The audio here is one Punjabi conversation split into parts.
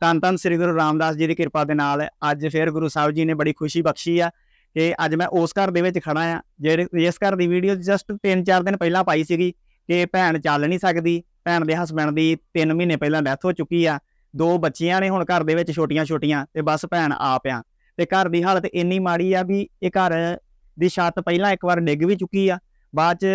ਧੰਨ ਧੰਨ ਸ੍ਰੀ ਗੁਰੂ ਰਾਮਦਾਸ ਜੀ ਦੀ ਕਿਰਪਾ ਦੇ ਨਾਲ ਅੱਜ ਫਿਰ ਗੁਰੂ ਸਾਹਿਬ ਜੀ ਨੇ ਬੜੀ ਖੁਸ਼ੀ ਬਖਸ਼ੀ ਆ ਕਿ ਅੱਜ ਮੈਂ ਉਸ ਘਰ ਦੇ ਵਿੱਚ ਖੜਾ ਆ, ਜਿਹੜੇ ਇਸ ਘਰ ਦੀ ਵੀਡੀਓ ਜਸਟ 3-4 ਦਿਨ ਪਹਿਲਾਂ ਪਾਈ ਸੀਗੀ ਕਿ ਭੈਣ ਚੱਲ ਨਹੀਂ ਸਕਦੀ, ਭੈਣ ਦੇ ਹਸਬੰਡ ਦੀ 3 ਮਹੀਨੇ ਪਹਿਲਾਂ ਡੈਥ ਹੋ ਚੁੱਕੀ ਆ, ਦੋ ਬੱਚੀਆਂ ਨੇ ਹੁਣ ਘਰ ਦੇ ਵਿੱਚ ਛੋਟੀਆਂ-ਛੋਟੀਆਂ ਤੇ ਬਸ ਭੈਣ ਆਪ ਆ। ਤੇ ਘਰ ਦੀ ਹਾਲਤ ਇੰਨੀ ਮਾੜੀ ਆ ਵੀ ਇਹ ਘਰ ਦੀ ਛੱਤ ਪਹਿਲਾਂ ਇੱਕ ਵਾਰ ਡਿੱਗ ਵੀ ਚੁੱਕੀ ਆ, ਬਾਅਦ ਚ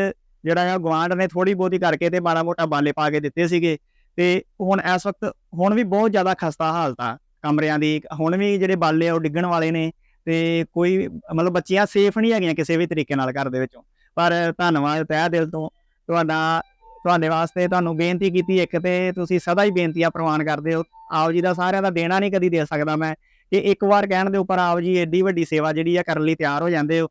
ਜਿਹੜਾ ਆ ਗਵਾਂਢ ਨੇ ਥੋੜੀ ਬਹੁਤੀ ਕਰਕੇ ਤੇ ਮਾੜਾ ਮੋਟਾ ਬਾਲੇ ਪਾ ਕੇ ਦਿੱਤੇ ਸੀਗੇ। ਤੇ ਹੁਣ ਇਸ ਵਕਤ ਹੁਣ ਵੀ ਬਹੁਤ ਜ਼ਿਆਦਾ ਖਸਤਾ ਹਾਲਤ ਆ ਕਮਰਿਆਂ ਦੀ। ਹੁਣ ਵੀ ਜਿਹੜੇ ਬਾਲੇ ਆ ਉਹ ਡਿੱਗਣ ਵਾਲੇ ਨੇ ਤੇ ਕੋਈ ਮਤਲਬ ਬੱਚੀਆਂ ਸੇਫ ਨਹੀਂ ਹੈਗੀਆਂ ਕਿਸੇ ਵੀ ਤਰੀਕੇ ਨਾਲ ਘਰ ਦੇ ਵਿੱਚੋਂ। ਪਰ ਧੰਨਵਾਦ, ਤਹਿ ਦਿਲ ਤੋਂ ਤੁਹਾਡਾ, ਤੁਹਾਡੇ ਵਾਸਤੇ ਤੁਹਾਨੂੰ ਬੇਨਤੀ ਕੀਤੀ ਇੱਕ ਤੇ ਤੁਸੀਂ ਸਦਾ ਹੀ ਬੇਨਤੀਆਂ ਪ੍ਰਵਾਨ ਕਰਦੇ ਹੋ। ਆਪ ਜੀ ਦਾ ਸਾਰਿਆਂ ਦਾ ਦੇਣਾ ਨਹੀਂ ਕਦੀ ਦੇ ਸਕਦਾ ਮੈਂ ਕਿ ਇੱਕ ਵਾਰ ਕਹਿਣ ਦੇ ਉੱਪਰ ਆਪ ਜੀ ਐਡੀ ਵੱਡੀ ਸੇਵਾ ਜਿਹੜੀ ਆ ਕਰਨ ਲਈ ਤਿਆਰ ਹੋ ਜਾਂਦੇ ਹੋ।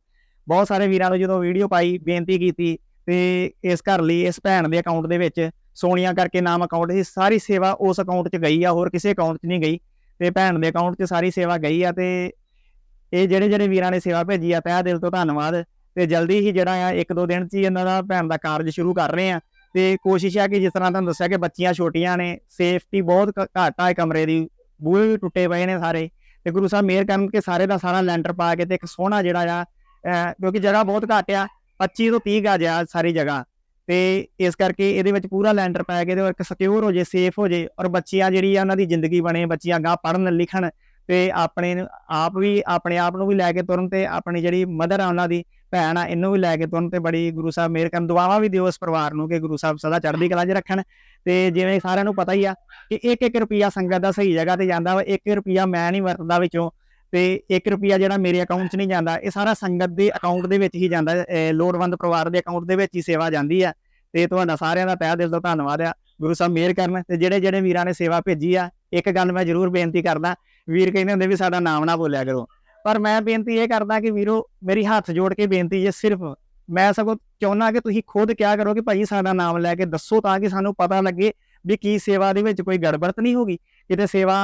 ਬਹੁਤ ਸਾਰੇ ਵੀਰਾਂ ਨੂੰ ਜਦੋਂ ਵੀਡੀਓ ਪਾਈ, ਬੇਨਤੀ ਕੀਤੀ ਤੇ ਇਸ ਘਰ ਲਈ, ਇਸ ਭੈਣ ਦੇ ਅਕਾਊਂਟ ਦੇ ਵਿੱਚ ਸੋਨੀਆ ਕਰਕੇ ਨਾਮ ਅਕਾਊਂਟ ਸੀ, ਸਾਰੀ ਸੇਵਾ ਉਸ ਅਕਾਊਂਟ 'ਚ ਗਈ ਆ, ਹੋਰ ਕਿਸੇ ਅਕਾਊਂਟ 'ਚ ਨਹੀਂ ਗਈ ਤੇ ਭੈਣ ਦੇ ਅਕਾਊਂਟ 'ਚ ਸਾਰੀ ਸੇਵਾ ਗਈ ਆ ਤੇ ਇਹ ਜਿਹੜੇ ਜਿਹੜੇ ਵੀਰਾਂ ਨੇ ਸੇਵਾ ਭੇਜੀ ਆ, ਤਹਿ ਦਿਲ ਤੋਂ ਧੰਨਵਾਦ ਤੇ ਜਲਦੀ ਹੀ ਜਿਹੜਾ ਆ, ਇੱਕ ਦੋ ਦਿਨ 'ਚ ਹੀ ਇਹਨਾਂ ਦਾ ਭੈਣ ਦਾ ਕਾਰਜ ਸ਼ੁਰੂ ਕਰ ਰਹੇ ਆ ਤੇ ਕੋਸ਼ਿਸ਼ ਆ ਕਿ ਜਿਸ ਤਰ੍ਹਾਂ ਤੁਹਾਨੂੰ ਦੱਸਿਆ ਕਿ ਬੱਚੀਆਂ ਛੋਟੀਆਂ ਨੇ ਸੇਫਟੀ ਬਹੁਤ ਘ- ਘੱਟ ਆ ਕਮਰੇ ਦੀ, ਬੂਹੇ ਵੀ ਟੁੱਟੇ ਪਏ ਨੇ ਸਾਰੇ ਤੇ ਗੁਰੂ ਸਾਹਿਬ ਮਿਹਰ ਕਰਨ ਕਿ ਸਾਰੇ ਦਾ ਸਾਰਾ ਲੈਂਟਰ ਪਾ ਕੇ ਤੇ ਇੱਕ ਸੋਹਣਾ ਜਿਹੜਾ ਆ ਕਿਉਂਕਿ ਜਗ੍ਹਾ ਬਹੁਤ ਘੱਟ ਆ 25 ਤੋਂ 30 ਗਜ ਆ ਸਾਰੀ ਜਗ੍ਹਾ। ਤੇ ਇਸ ਕਰਕੇ ਇਹਦੇ ਵਿੱਚ ਪੂਰਾ ਲੈਂਡਰ ਪਾ ਕੇ ਤੇ ਇੱਕ ਸਿਕਿਉਰ ਹੋ ਜੇ ਸੇਫ ਹੋ ਜੇ ਔਰ ਬੱਚੀਆਂ ਜਿਹੜੀ ਆ ਉਹਨਾਂ ਦੀ ਜ਼ਿੰਦਗੀ ਬਣੇ, ਬੱਚੀਆਂ ਗਾਂ ਪੜਨ ਲਿਖਣ ਤੇ ਆਪਣੇ ਆਪ ਵੀ ਆਪਣੇ ਆਪ ਨੂੰ ਵੀ ਲੈ ਕੇ ਤੁਰਨ ਤੇ ਆਪਣੀ ਜਿਹੜੀ ਮਦਰ ਆ ਉਹਨਾਂ ਦੀ, ਭੈਣ ਆ ਇਹਨੂੰ ਵੀ ਲੈ ਕੇ ਤੁਰਨ ਤੇ ਬੜੀ ਗੁਰੂ ਸਾਹਿਬ ਮਿਹਰ ਕਰਨ, ਦੁਆਵਾਂ ਵੀ ਦਿਓ ਇਸ ਪਰਿਵਾਰ ਨੂੰ ਕਿ ਗੁਰੂ ਸਾਹਿਬ ਸਦਾ ਚੜ੍ਹਦੀ ਕਲਾ 'ਚ ਰੱਖਣ ਤੇ ਜਿਵੇਂ ਸਾਰਿਆਂ ਨੂੰ ਪਤਾ ਹੀ ਆ ਕਿ ਇੱਕ ਇੱਕ ਰੁਪਿਆ ਸੰਗਤ ਦਾ ਸਹੀ ਜਗ੍ਹਾ ਤੇ ਜਾਂਦਾ ਵਾ ਇੱਕ ਰੁਪਿਆ ਮੈਂ ਨਹੀਂ ਵਰਤਦਾ ਵਿੱਚੋਂ ਤੇ 1 ਰੁਪਿਆ ਜਿਹੜਾ ਮੇਰੇ ਅਕਾਊਂਟ 'ਚ ਨਹੀਂ ਜਾਂਦਾ, ਇਹ ਸਾਰਾ ਸੰਗਤ ਦੇ ਅਕਾਊਂਟ ਦੇ ਵਿੱਚ ਹੀ ਜਾਂਦਾ ਲੋੜਵੰਦ ਪਰਿਵਾਰ ਦੇ ਅਕਾਊਂਟ ਦੇ ਵਿੱਚ ਹੀ ਸੇਵਾ ਜਾਂਦੀ ਹੈ ਤੇ ਤੁਹਾਡਾ ਸਾਰਿਆਂ ਦਾ ਤਹਿ ਦਿਲ ਤੋਂ ਧੰਨਵਾਦ ਆ। ਗੁਰੂ ਸਾਹਿਬ ਮਿਹਰ ਕਰਨ। ਤੇ ਜਿਹੜੇ ਜਿਹੜੇ ਵੀਰਾਂ ਨੇ ਸੇਵਾ ਭੇਜੀ ਆ, ਇੱਕ ਗੱਲ ਮੈਂ ਜ਼ਰੂਰ ਬੇਨਤੀ ਕਰਦਾ, ਵੀਰ ਕਹਿੰਦੇ ਹੁੰਦੇ ਵੀ ਸਾਡਾ ਨਾਮ ਨਾ ਬੋਲਿਆ ਕਰੋ। ਪਰ ਮੈਂ ਬੇਨਤੀ ਇਹ ਕਰਦਾ ਕਿ ਵੀਰੋ, ਮੇਰੀ ਹੱਥ ਜੋੜ ਕੇ ਬੇਨਤੀ ਜੇ ਸਿਰਫ ਮੈਂ ਸਗੋਂ ਚਾਹੁੰਦਾ ਕਿ ਤੁਸੀਂ ਖੁਦ ਕਿਹਾ ਕਰੋ ਕਿ ਭਾਈ ਸਾਡਾ ਨਾਮ ਲੈ ਕੇ ਦੱਸੋ ਤਾਂ ਕਿ ਸਾਨੂੰ ਪਤਾ ਲੱਗੇ ਵੀ ਕੀ ਸੇਵਾ ਦੇ ਵਿੱਚ ਕੋਈ ਗੜਬੜਤ ਨਹੀਂ ਹੋਗੀ ਕਿਤੇ ਸੇਵਾ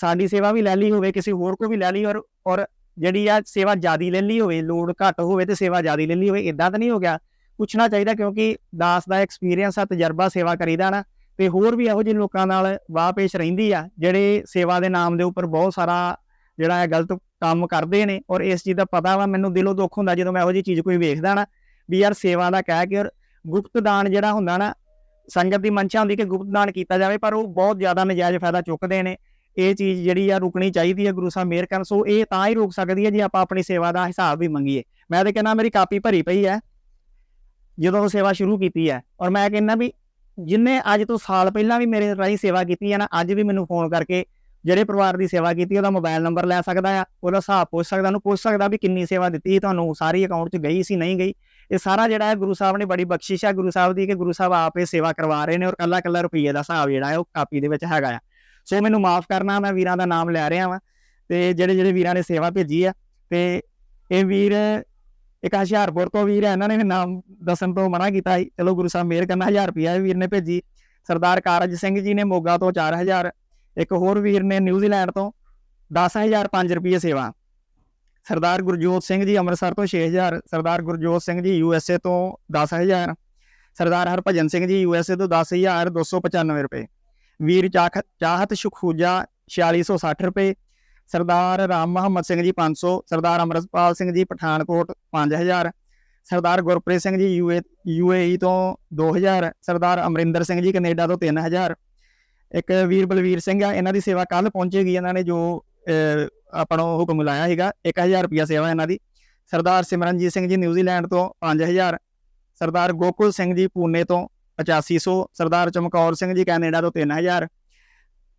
ਸਾਡੀ ਸੇਵਾ ਵੀ ਲੈ ਲਈ ਹੋਵੇ, ਕਿਸੇ ਹੋਰ ਕੋ ਵੀ ਲੈ ਲਈ, ਔਰ ਔਰ ਜਿਹੜੀ ਆ ਸੇਵਾ ਜਿਆਦੀ ਲੈ ਲਈ ਹੋਵੇ ਲੋਡ ਘੱਟ ਹੋਵੇ ਤੇ ਸੇਵਾ ਜਿਆਦੀ ਲੈ ਲਈ ਹੋਵੇ ਇਦਾਂ ਤਾਂ ਨਹੀਂ ਹੋ ਗਿਆ। ਪੁੱਛਣਾ ਚਾਹੀਦਾ ਕਿਉਂਕਿ ਦਾਸ ਦਾ ਐਕਸਪੀਰੀਅੰਸ ਆ, ਤਜਰਬਾ ਸੇਵਾ ਕਰੀਦਾ ਨਾ, ਤੇ ਹੋਰ ਵੀ ਇਹੋ ਜਿਹੇ ਲੋਕਾਂ ਨਾਲ ਵਾਹ ਪੇਸ਼ ਰਹਿੰਦੀ ਆ, ਜਿਹੜੇ ਸੇਵਾ ਦੇ ਨਾਮ ਦੇ ਉੱਪਰ ਬਹੁਤ ਸਾਰਾ ਜਿਹੜਾ ਹੈ ਗਲਤ ਕੰਮ ਕਰਦੇ ਨੇ, ਔਰ ਇਸ ਚੀਜ਼ ਦਾ ਪਤਾ ਵਾ, ਮੈਨੂੰ ਦਿਲੋਂ ਦੁੱਖ ਹੁੰਦਾ ਜਦੋਂ ਮੈਂ ਇਹੋ ਜਿਹੀ ਚੀਜ਼ ਕੋਈ ਵੇਖਦਾ ਨਾ, ਵੀ ਯਾਰ ਸੇਵਾ ਦਾ ਕਹਿ ਕੇ ਔਰ ਗੁਪਤ ਦਾਨ ਜਿਹੜਾ ਹੁੰਦਾ ਨਾ, ਸੰਗਤ ਦੀ ਮਨਸ਼ਾ ਹੁੰਦੀ ਕਿ ਗੁਪਤ ਦਾਨ ਕੀਤਾ ਜਾਵੇ, ਪਰ ਉਹ ਬਹੁਤ ਜ਼ਿਆਦਾ ਨਜਾਇਜ਼ ਫਾਇਦਾ ਚੁੱਕਦੇ ਨੇ ਇਹ ਚੀਜ਼ ਜਿਹੜੀ ਆ ਰੁਕਣੀ ਚਾਹੀਦੀ ਹੈ ਗੁਰੂ ਸਾਹਿਬ ਮਿਹਰ ਕਰਨ, ਸੋ ਇਹ ਤਾਂ ਹੀ ਰੁਕ ਸਕਦੀ ਹੈ ਜੇ ਆਪਾਂ ਆਪਣੀ ਸੇਵਾ ਦਾ ਹਿਸਾਬ ਵੀ ਮੰਗੀਏ। ਮੈਂ ਤਾਂ ਕਹਿੰਦਾ ਮੇਰੀ ਕਾਪੀ ਭਰੀ ਪਈ ਹੈ ਜਦੋਂ ਸੇਵਾ ਸ਼ੁਰੂ ਕੀਤੀ ਹੈ ਔਰ ਮੈਂ ਕਹਿੰਦਾ ਵੀ ਜਿੰਨੇ ਅੱਜ ਤੋਂ ਸਾਲ ਪਹਿਲਾਂ ਵੀ ਮੇਰੇ ਰਾਹੀਂ ਸੇਵਾ ਕੀਤੀ ਹੈ ਨਾ, ਅੱਜ ਵੀ ਮੈਨੂੰ ਫੋਨ ਕਰਕੇ ਜਿਹੜੇ ਪਰਿਵਾਰ ਦੀ ਸੇਵਾ ਕੀਤੀ ਉਹਦਾ ਮੋਬਾਈਲ ਨੰਬਰ ਲੈ ਸਕਦਾ ਆ, ਉਹਦਾ ਹਿਸਾਬ ਪੁੱਛ ਸਕਦਾ, ਉਹਨੂੰ ਪੁੱਛ ਸਕਦਾ ਵੀ ਕਿੰਨੀ ਸੇਵਾ ਦਿੱਤੀ ਤੁਹਾਨੂੰ, ਸਾਰੀ ਅਕਾਊਂਟ 'ਚ ਗਈ ਸੀ, ਨਹੀਂ ਗਈ। ਇਹ ਸਾਰਾ ਜਿਹੜਾ ਹੈ ਗੁਰੂ ਸਾਹਿਬ ਨੇ ਬੜੀ ਬਖਸ਼ਿਸ਼ ਹੈ ਗੁਰੂ ਸਾਹਿਬ ਦੀ ਕਿ ਗੁਰੂ ਸਾਹਿਬ ਆਪੇ ਸੇਵਾ ਕਰਵਾ ਰਹੇ ਨੇ, ਔਰ ਕੱਲਾ ਕੱਲਾ ਰੁਪਈਏ ਦਾ ਹਿਸਾਬ ਜਿਹੜਾ ਹੈ ਉਹ ਕਾਪੀ ਦੇ ਵਿੱਚ ਹੈਗਾ ਆ। ਸੋ ਮੈਨੂੰ ਮਾਫ ਕਰਨਾ, ਮੈਂ ਵੀਰਾਂ ਦਾ ਨਾਮ ਲੈ ਰਿਹਾ ਵਾਂ ਤੇ ਜਿਹੜੇ ਜਿਹੜੇ ਵੀਰਾਂ ਨੇ ਸੇਵਾ ਭੇਜੀ ਆ ਤੇ ਇਹ ਵੀਰ ਇੱਕ ਹੁਸ਼ਿਆਰਪੁਰ ਤੋਂ ਵੀਰ ਹੈ ਇਹਨਾਂ ਨੇ ਨਾਮ ਦੱਸਣ ਤੋਂ ਮਨਾ ਕੀਤਾ ਸੀ। ਚਲੋ ਗੁਰੂ ਸਾਹਿਬ ਮੇਰ ਕਰਨਾ 1000 ਰੁਪਿਆ ਵੀਰ ਨੇ ਭੇਜੀ। ਸਰਦਾਰ ਕਾਰਜ ਸਿੰਘ ਜੀ ਨੇ ਮੋਗਾ ਤੋਂ 4000 ਇੱਕ ਹੋਰ ਵੀਰ ਨੇ ਨਿਊਜ਼ੀਲੈਂਡ ਤੋਂ 10000 5 ਰੁਪਏ ਸੇਵਾ। ਸਰਦਾਰ ਗੁਰਜੋਤ ਸਿੰਘ ਜੀ ਅੰਮ੍ਰਿਤਸਰ ਤੋਂ 6000 ਸਰਦਾਰ Gurjot Singh ji U S A ਤੋਂ 10000 ਸਰਦਾਰ Harbhajan Singh ji U S A ਤੋਂ 10295 ਰੁਪਏ। ਵੀਰ ਚਾਖ, ਚਾਹਤ ਸ਼ਖੂਜਾ 4660 ਰੁਪਏ, ਸਰਦਾਰ ਰਾਮ ਮੁਹੰਮਦ ਸਿੰਘ ਜੀ 500 ਸਰਦਾਰ ਅਮਰਪਾਲ ਸਿੰਘ ਜੀ ਪਠਾਨਕੋਟ 5000 ਸਰਦਾਰ ਗੁਰਪ੍ਰੀਤ ਸਿੰਘ ਜੀ ਯੂਏ ਯੂਏਈ ਤੋਂ 2000 ਸਰਦਾਰ ਅਮਰਿੰਦਰ ਸਿੰਘ ਜੀ ਕੈਨੇਡਾ ਤੋਂ 3000 ਇੱਕ ਵੀਰ ਬਲਵੀਰ ਸਿੰਘ ਆ, ਇਹਨਾਂ ਦੀ ਸੇਵਾ ਕੱਲ ਪਹੁੰਚੇਗੀ ਇਹਨਾਂ ਨੇ ਜੋ ਆਪਾਂ ਨੂੰ ਹੁਕਮ ਲਾਇਆ ਸੀਗਾ 1000 ਰੁਪਿਆ ਸੇਵਾ ਇਹਨਾਂ ਦੀ। ਸਰਦਾਰ ਸਿਮਰਨਜੀਤ ਸਿੰਘ ਜੀ ਨਿਊਜ਼ੀਲੈਂਡ ਤੋਂ 5000 ਸਰਦਾਰ ਗੋਕੁਲ ਸਿੰਘ ਜੀ ਪੂਨੇ ਤੋਂ 8500 ਸਰਦਾਰ ਚਮਕੌਰ ਸਿੰਘ ਜੀ ਕੈਨੇਡਾ ਤੋਂ 3000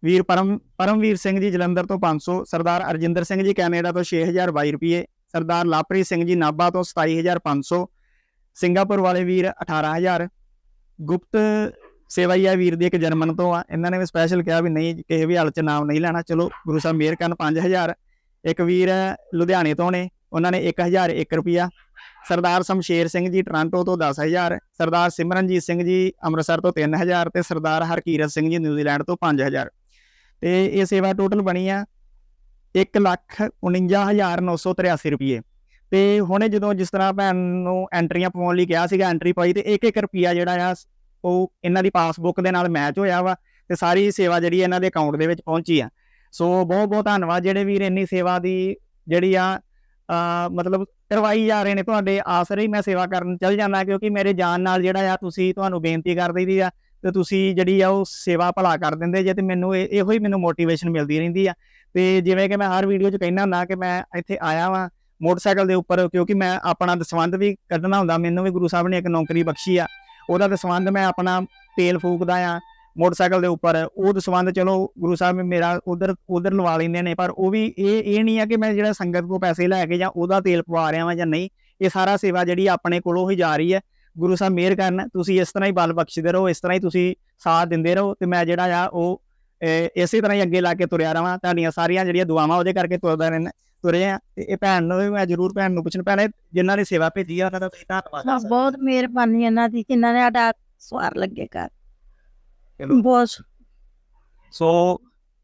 ਵੀਰ ਪਰਮ, ਪਰਮਵੀਰ ਸਿੰਘ ਜੀ ਜਲੰਧਰ ਤੋਂ 500 ਸਰਦਾਰ ਅਰਜਿੰਦਰ ਸਿੰਘ ਜੀ ਕੈਨੇਡਾ ਤੋਂ 6022 ਰੁਪਏ। ਸਰਦਾਰ ਲਾਪਰੀ ਸਿੰਘ ਜੀ ਨਾਭਾ ਤੋਂ 27500 ਸਿੰਗਾਪੁਰ ਵਾਲੇ ਵੀਰ 18000 ਗੁਪਤ ਸੇਵਾਈਆ ਵੀਰ ਦੀ ਇੱਕ ਜਰਮਨ ਤੋਂ ਆ। ਇਹਨਾਂ ਨੇ ਵੀ ਸਪੈਸ਼ਲ ਕਿਹਾ ਵੀ ਨਹੀਂ, ਕਿਸੇ ਵੀ ਹਾਲ ਚ ਨਾਮ ਨਹੀਂ ਲੈਣਾ। ਚਲੋ, ਗੁਰੂ ਸਾਹਿਬ ਮਿਹਰ ਕਰਨ 5000 ਇੱਕ ਵੀਰ ਲੁਧਿਆਣੇ ਤੋਂ ਨੇ। ਉਹਨਾਂ ਨੇ 1001 ਰੁਪਿਆ ਸਰਦਾਰ ਸ਼ਮਸ਼ੇਰ ਸਿੰਘ ਜੀ ਟੋਰਾਂਟੋ ਤੋਂ 10000 ਸਰਦਾਰ ਸਿਮਰਨਜੀਤ ਸਿੰਘ ਜੀ ਅੰਮ੍ਰਿਤਸਰ ਤੋਂ 3000 ਤੇ ਸਰਦਾਰ ਹਰਕੀਰਤ ਸਿੰਘ ਜੀ ਨਿਊਜ਼ੀਲੈਂਡ ਤੋਂ 5000 ਤੇ ਇਹ ਸੇਵਾ ਟੋਟਲ ਬਣੀ ਆ 149983 ਰੁਪਏ ਤੇ ਹੁਣੇ ਜਦੋਂ ਜਿਸ ਤਰ੍ਹਾਂ ਭੈਣ ਨੂੰ ਐਂਟਰੀਆਂ ਪਾਉਣ ਲਈ ਕਿਹਾ ਸੀਗਾ ਐਂਟਰੀ ਪਾਈ ਤੇ 1-1 ਰੁਪਿਆ ਜਿਹੜਾ ਆ, ਉਹ ਇਹਨਾਂ ਦੀ ਪਾਸਬੁੱਕ ਦੇ ਨਾਲ ਮੈਚ ਹੋਇਆ ਵਾ ਤੇ ਸਾਰੀ ਸੇਵਾ ਜਿਹੜੀ ਇਹਨਾਂ ਦੇ ਅਕਾਊਂਟ ਦੇ ਵਿੱਚ ਪਹੁੰਚੀ ਆ। ਸੋ ਬਹੁਤ ਬਹੁਤ ਧੰਨਵਾਦ ਜਿਹੜੇ ਵੀਰ ਇੰਨੀ ਸੇਵਾ ਦੀ ਜਿਹੜੀ ਆ ਮਤਲਬ ਕਰਵਾਈ ਜਾ ਰਹੇ ਨੇ। ਤੁਹਾਡੇ ਆਸਰੇ ਹੀ ਮੈਂ ਸੇਵਾ ਕਰਨ ਚੱਲ ਜਾਂਦਾ ਕਿਉਂਕਿ ਮੇਰੇ ਜਾਨ ਨਾਲ ਜਿਹੜਾ ਆ ਤੁਸੀਂ ਤੁਹਾਨੂੰ ਬੇਨਤੀ ਕਰ ਦਈਦੀ ਆ ਤੇ ਤੁਸੀਂ ਜਿਹੜੀ ਆ ਉਹ ਸੇਵਾ ਭਲਾ ਕਰ ਦਿੰਦੇ ਜੇ ਤੇ ਮੈਨੂੰ ਇਹ- ਇਹੋ ਹੀ ਮੈਨੂੰ ਮੋਟੀਵੇਸ਼ਨ ਮਿਲਦੀ ਰਹਿੰਦੀ ਆ। ਤੇ ਜਿਵੇਂ ਕਿ ਮੈਂ ਹਰ ਵੀਡੀਓ 'ਚ ਕਹਿੰਦਾ ਹੁੰਦਾ ਕਿ ਮੈਂ ਇੱਥੇ ਆਇਆ ਵਾਂ ਮੋਟਰਸਾਈਕਲ ਦੇ ਉੱਪਰ ਕਿਉਂਕਿ ਮੈਂ ਆਪਣਾ ਦਸਵੰਧ ਵੀ ਕੱਢਣਾ ਹੁੰਦਾ। ਮੈਨੂੰ ਵੀ ਗੁਰੂ ਸਾਹਿਬ ਨੇ ਇੱਕ ਨੌਕਰੀ ਬਖਸ਼ੀ ਆ। ਉਹਦਾ ਦਸਵੰਧ ਮੈਂ ਆਪਣਾ ਤੇਲ ਫੂਕਦਾ ਆ। ਮੋਟਰਸਾਈਕਲ ਦੇ ਉੱਪਰ। ਉਹ ਦਸਵੰਧ ਚਲੋ ਗੁਰੂ ਸਾਹਿਬ ਨੇ ਮੇਰਾ ਉਧਰ ਉਧਰ ਲਵਾ ਲੈਂਦੇ ਨੇ, ਪਰ ਉਹ ਵੀ ਇਹ ਇਹ ਨਹੀਂ ਆ ਕਿ ਮੈਂ ਜਿਹੜਾ ਸੰਗਤ ਕੋ ਪੈਸੇ ਲੈ ਕੇ ਜਾਂ ਉਹਦਾ ਤੇਲ ਪਵਾ ਰਿਹਾ ਵਾਂ ਜਾਂ ਨਹੀਂ, ਇਹ ਸਾਰਾ ਸੇਵਾ ਜਿਹੜੀ ਆਪਣੇ ਕੋਲੋਂ ਹੀ ਜਾ ਰਹੀ ਹੈ। ਗੁਰੂ ਸਾਹਿਬ ਮਿਹਰ ਕਰਨ, ਤੁਸੀਂ ਇਸ ਤਰ੍ਹਾਂ ਹੀ ਬਲ ਬਖਸ਼ਦੇ ਰਹੋ, ਇਸ ਤਰ੍ਹਾਂ ਹੀ ਤੁਸੀਂ ਸਾਥ ਦਿੰਦੇ ਰਹੋ ਤੇ ਮੈਂ ਜਿਹੜਾ ਆ ਉਹ ਇਸੇ ਤਰ੍ਹਾਂ ਹੀ ਅੱਗੇ ਲਾ ਕੇ ਤੁਰਿਆ ਰਵਾਂ। ਤੁਹਾਡੀਆਂ ਸਾਰੀਆਂ ਜਿਹੜੀਆਂ ਦੁਆਵਾਂ ਉਹਦੇ ਕਰਕੇ ਤੁਰਦਾ ਰਹਿਣਾ ਤੁਰੇ ਆ। ਤੇ ਇਹ ਭੈਣ ਨੂੰ ਵੀ ਮੈਂ ਜ਼ਰੂਰ, ਭੈਣ ਨੂੰ ਪੁੱਛਣ ਪੈਣਾ ਜਿਨ੍ਹਾਂ ਨੇ ਸੇਵਾ ਭੇਜੀ ਆ, ਉਹਨਾਂ ਦਾ ਧੰਨਵਾਦ। ਬਹੁਤ ਮਿਹਰਬਾਨੀ ਇਹਨਾਂ ਦੀ, ਜਿਨ੍ਹਾਂ ਨੇ ਸਾਡਾ ਸਵਾਰ ਲੱਗੇ ਕਰ ਬਹੁਤ ਸੋ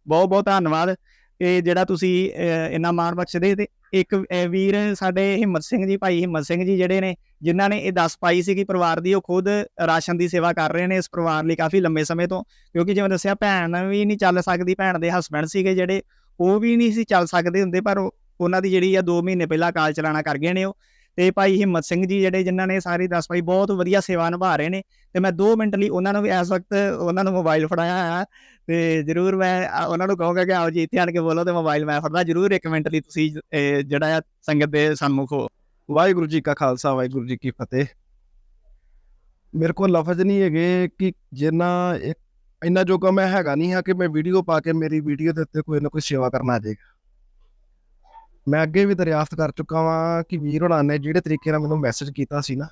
ਬਹੁਤ ਬਹੁਤ ਧੰਨਵਾਦ। ਇਹ ਜਿਹੜਾ ਤੁਸੀਂ ਇੰਨਾ ਮਾਣ ਬਖਸ਼ਦੇ ਤੇ ਇੱਕ ਵੀਰ ਸਾਡੇ ਹਿੰਮਤ ਸਿੰਘ ਜੀ ਭਾਈ ਹਿੰਮਤ ਸਿੰਘ ਜੀ ਜਿਹੜੇ ਨੇ ਜਿਨ੍ਹਾਂ ਨੇ ਇਹ ਦੱਸ ਪਾਈ ਸੀ ਕਿ ਪਰਿਵਾਰ ਦੀ ਉਹ ਖੁਦ ਰਾਸ਼ਨ ਦੀ ਸੇਵਾ ਕਰ ਰਹੇ ਨੇ ਇਸ ਪਰਿਵਾਰ ਲਈ ਕਾਫੀ ਲੰਬੇ ਸਮੇਂ ਤੋਂ। ਕਿਉਂਕਿ ਜਿਵੇਂ ਦੱਸਿਆ ਭੈਣ ਵੀ ਨਹੀਂ ਚੱਲ ਸਕਦੀ ਭੈਣ ਦੇ ਹਸਬੰਡ ਸੀਗੇ ਜਿਹੜੇ ਉਹ ਵੀ ਨਹੀਂ ਸੀ ਚੱਲ ਸਕਦੇ ਹੁੰਦੇ ਪਰ ਉਹ- ਉਹਨਾਂ ਦੀ ਜਿਹੜੀ ਆ 2 ਮਹੀਨੇ ਪਹਿਲਾਂ ਕਾਲ ਚਲਾਣਾ ਕਰ ਗਏ ਨੇ ਉਹ। ਤੇ ਭਾਈ ਹਿੰਮਤ ਸਿੰਘ ਜੀ ਜਿਹੜੇ ਜਿਨ੍ਹਾਂ ਨੇ ਸਾਰੀ ਦੱਸ ਭਾਈ ਬਹੁਤ ਵਧੀਆ ਸੇਵਾ ਨਿਭਾ ਰਹੇ ਨੇ ਤੇ ਮੈਂ 2 ਮਿੰਟ ਲਈ ਉਹਨਾਂ ਨੂੰ ਵੀ ਇਸ ਵਕਤ ਉਹਨਾਂ ਨੂੰ ਮੋਬਾਈਲ ਫੜਾਇਆ ਆ ਤੇ ਜਰੂਰ ਮੈਂ ਉਹਨਾਂ ਨੂੰ ਕਹੂੰਗਾ ਕਿ ਆਓ ਜੀ ਇੱਥੇ ਆਣ ਕੇ ਬੋਲੋ ਤੇ ਮੋਬਾਈਲ ਮੈਂ ਫੜਦਾ ਜਰੂਰ ਇੱਕ ਮਿੰਟ ਲਈ ਤੁਸੀਂ ਜਿਹੜਾ ਆ ਸੰਗਤ ਦੇ ਸਨਮੁਖ ਹੋ। ਵਾਹਿਗੁਰੂ ਜੀ ਕਾ ਖਾਲਸਾ, ਵਾਹਿਗੁਰੂ ਜੀ ਕੀ ਫਤਿਹ। ਮੇਰੇ ਕੋਲ ਲਫ਼ਜ਼ ਨਹੀਂ ਹੈਗੇ ਕਿ ਜਿੰਨਾ ਇੰਨਾ ਜੋਗਾ ਮੈਂ ਹੈਗਾ ਨਹੀਂ ਹਾਂ ਕਿ ਮੈਂ ਵੀਡੀਓ ਪਾ ਕੇ ਮੇਰੀ ਵੀਡੀਓ ਦੇ ਉੱਤੇ ਕੋਈ ਨਾ ਕੋਈ ਸੇਵਾ ਕਰਨਾ ਆ ਜਾਏਗਾ ਮੈਂ ਅੱਗੇ ਵੀ ਦਰਿਆਫਤ ਕਰ ਚੁੱਕਾ ਵਾਂ ਕਿ ਵੀਰ ਹੋਣਾ ਨੇ ਜਿਹੜੇ ਤਰੀਕੇ ਨਾਲ ਮੈਨੂੰ ਮੈਸੇਜ ਕੀਤਾ ਸੀ ਨਾ,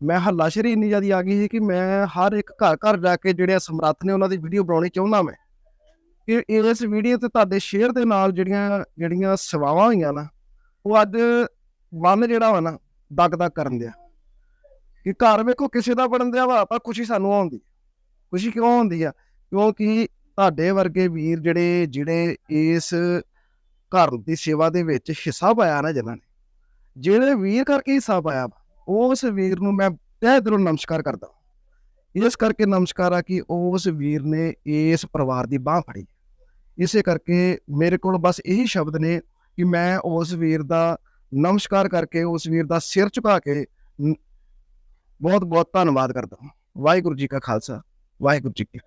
ਮੈਂ ਹੱਲਾਸ਼ੇਰੀ ਇੰਨੀ ਜ਼ਿਆਦਾ ਆ ਗਈ ਸੀ ਕਿ ਮੈਂ ਹਰ ਇੱਕ ਘਰ ਘਰ ਜਾ ਕੇ ਜਿਹੜੇ ਸਮਰੱਥ ਨੇ ਉਹਨਾਂ ਦੀ ਵੀਡੀਓ ਬਣਾਉਣੀ ਚਾਹੁੰਦਾ ਮੈਂ। ਕਿ ਇਸ ਵੀਡੀਓ ਤੇ ਤੁਹਾਡੇ ਸ਼ੇਅਰ ਦੇ ਨਾਲ ਜਿਹੜੀਆਂ ਜਿਹੜੀਆਂ ਸੇਵਾਵਾਂ ਹੋਈਆਂ ਨਾ, ਉਹ ਅੱਜ ਮਨ ਜਿਹੜਾ ਵਾ ਨਾ ਦਗ ਦਗ ਕਰਨ ਦਿਆ। ਕਿ ਘਰ ਵੇਖੋ ਕਿਸੇ ਦਾ ਬਣਨ ਦਿਆ ਵਾ ਪਰ ਖੁਸ਼ੀ ਸਾਨੂੰ ਆਉਂਦੀ ਖੁਸ਼ੀ ਕਿਉਂ ਆਉਂਦੀ ਆ? ਕਿਉਂਕਿ ਤੁਹਾਡੇ ਵਰਗੇ ਵੀਰ ਜਿਹੜੇ ਜਿਹੜੇ ਇਸ ਘਰ ਦੀ ਸੇਵਾ ਦੇ ਵਿੱਚ ਹਿੱਸਾ ਪਾਇਆ ਨਾ ਜਿਨ੍ਹਾਂ ਨੇ। ਜਿਹੜੇ ਵੀਰ ਕਰਕੇ ਹਿੱਸਾ ਪਾਇਆ ਵਾ, ਉਸ ਵੀਰ ਨੂੰ ਮੈਂ ਤਹਿ ਦਿਲੋਂ ਨਮਸਕਾਰ ਕਰਦਾ ਇਸ ਕਰਕੇ ਨਮਸਕਾਰ ਆ ਕਿ ਉਸ ਵੀਰ ਨੇ ਇਸ ਪਰਿਵਾਰ ਦੀ ਬਾਹ ਫੜੀ। ਇਸੇ ਕਰਕੇ ਮੇਰੇ ਕੋਲ ਬਸ ਇਹੀ ਸ਼ਬਦ ਨੇ ਕਿ ਮੈਂ ਉਸ ਵੀਰ ਦਾ ਨਮਸਕਾਰ ਕਰਕੇ ਉਸ ਵੀਰ ਦਾ ਸਿਰ ਝੁਕਾ ਕੇ ਬਹੁਤ ਬਹੁਤ ਧੰਨਵਾਦ ਕਰਦਾ ਹਾਂ ਵਾਹਿਗੁਰੂ ਜੀ ਕਾ ਖਾਲਸਾ ਵਾਹਿਗੁਰੂ ਜੀ ਕੀ